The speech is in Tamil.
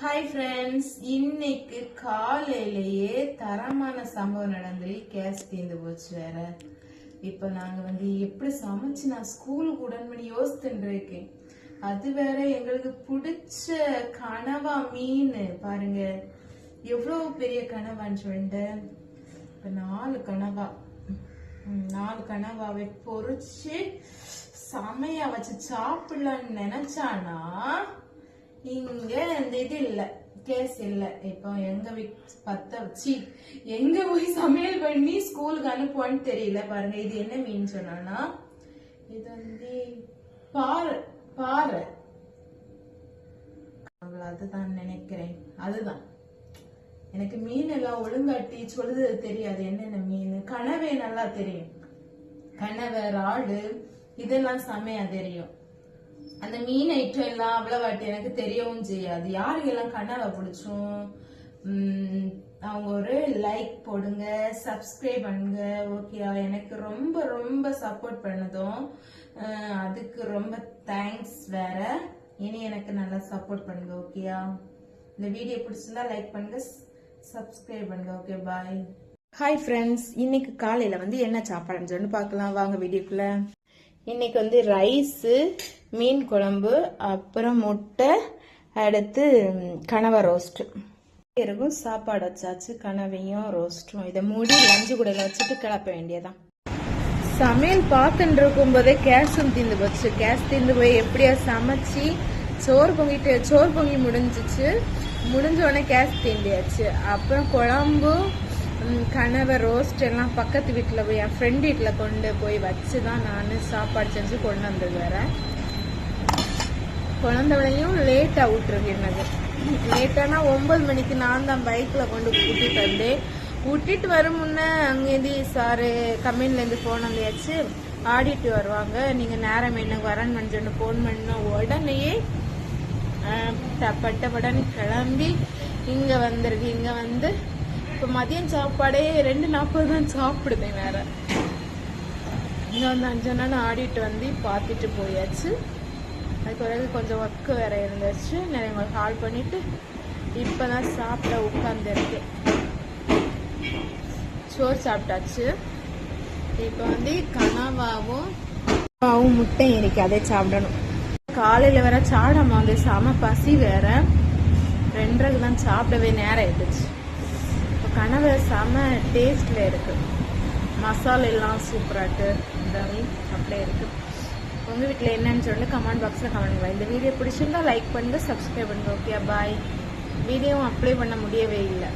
ஹாய் ஃப்ரெண்ட்ஸ் இன்னைக்கு காலையிலேயே தரமான சம்பவம் நடந்து கேஸ் தீர்ந்து போச்சு வேற. இப்போ நாங்கள் வந்து எப்படி சமைச்சு நான் ஸ்கூலுக்கு உடன்படி யோசித்துட்டு இருக்கேன் அது வேற எங்களுக்கு பிடிச்ச கனவா மீன். பாருங்க எவ்வளோ பெரிய கனவான்னு சொல்லிட்டு. இப்போ நாலு கனவா. நாலு கனவாவை பொறிச்சு செமையா வச்சு சாப்பிடலான்னு நினைச்சானா இங்க இந்த இது இல்ல கேஸ் இல்ல. இப்போ எங்க வீட் பத்த வச்சு எங்க போய் சமையல் பண்ணி ஸ்கூலுக்கு அனுப்புவான்னு தெரியல பாருங்க. இது என்ன மீன் சொன்னா இது வந்து பாறை பாறை. அதுதான் நினைக்கிறேன். அதுதான். எனக்கு மீன் எல்லாம் ஒழுங்காட்டி சொல்லுது தெரியாது. என்னென்ன மீன்? கனவே நல்லா தெரியும். கனவை ராடு இதெல்லாம் செமையா தெரியும். அந்த மீன் ஐட்டம் எல்லாம் அவ்வளவாட்டி எனக்கு தெரியவும் செய்யாது. யாருக்கெல்லாம் கண்ணால பிடிச்சும்? அவங்க ஒரு லைக் போடுங்க சப்ஸ்கிரைப் பண்ணுங்க. ஓகேயா எனக்கு ரொம்ப ரொம்ப சப்போர்ட் பண்ணதும் அதுக்கு ரொம்ப தேங்க்ஸ் வேற. இனி எனக்கு நல்லா சப்போர்ட் பண்ணுங்க ஓகேயா இந்த வீடியோ பிடிச்சிருந்தா லைக் பண்ணுங்க சப்ஸ்கிரைப் பண்ணுங்க ஓகே பாய் ஹாய் ஃப்ரெண்ட்ஸ் இன்னைக்கு காலையில வந்து என்ன சாப்பாடுன்னு சொல்லி பார்க்கலாம். வாங்க வீடியோக்குள்ள. இன்னைக்கு வந்து ரைஸு மீன் குழம்பு அப்புறம் முட்டை அடுத்து கனவை ரோஸ்ட்டு. இருக்கும் சாப்பாடு வச்சாச்சு கனவையும் ரோஸ்ட்டும். இதை மூடி லஞ்சு கூட வச்சுட்டு கிளப்ப வேண்டியதான் சமையல் பார்த்துட்டு இருக்கும் போதே கேஸும் தீர்ந்து போச்சு. கேஸ் தீர்ந்து போய் எப்படியா சமைச்சு சோறு பொங்கிட்டு சோறு பொங்கி முடிஞ்சிச்சு. முடிஞ்ச உடனே கேஸ் தீண்டியாச்சு. அப்புறம் குழம்பும் கனவை ரோஸ்ட் எல்லாம் பக்கத்து வீட்டில் போய் என் ஃப்ரெண்ட் வீட்டில் கொண்டு போய் வச்சு தான் நான் சாப்பாடு செஞ்சு கொண்டு வந்தது வேற. குழந்தைகளையும் லேட்டாக விட்டுருக்கு என்னது லேட்டானா ஒன்பது மணிக்கு நான் தான் பைக்கில் கொண்டு கூட்டிட்டு வந்தேன். விட்டுட்டு வரும் முன்னே அங்கேருந்து சாரு கம்பெனிலேருந்து ஃபோன் வந்தாச்சு ஆடிட்டு வருவாங்க. நீங்கள் நேரம் என்ன? வரேன்னு மஞ்சோன்னு ஃபோன் பண்ண உடனேயே பட்ட படன்னு கிளம்பி இங்கே வந்திருக்கு. இங்கே வந்து இப்போ மதியம் சாப்பாடே ரெண்டு நாற்பது தான் சாப்பிடுதேன் வேற. இன்னும் வந்து அஞ்சு நாள் ஆடிட்டு வந்து பார்த்துட்டு போயாச்சு. அதுக்கு பிறகு கொஞ்சம் ஒர்க்கு வேற இருந்துச்சு. நிறைய உங்களுக்கு கால் பண்ணிட்டு இப்பதான் சாப்பிட உட்காந்துருக்கேன் சோறு சாப்பிட்டாச்சு. இப்போ வந்து கனவாவும் அப்பாவும் முட்டை இருக்கு அதை சாப்பிடணும். காலையில் வேற சாடாம வந்து செம பசி வேற. ரெண்டரைக்கு தான் சாப்பிடவே நேரம் ஆயிடுச்சு. கனவை செம டேஸ்டில் இருக்குது மசாலா எல்லாம் இருக்குது இதாகி அப்படியே இருக்குது உங்க வீட்டில் என்னன்னு சொல்லிட்டு கமெண்ட் பாக்ஸில் கமெண்ட் இந்த வீடியோ பிடிச்சிருந்தா லைக் பண்ணுங்கள் சப்ஸ்கிரைப் பண்ணுங்கள் ஓகே பாய் வீடியோவும் அப்ளை பண்ண முடியவே இல்லை.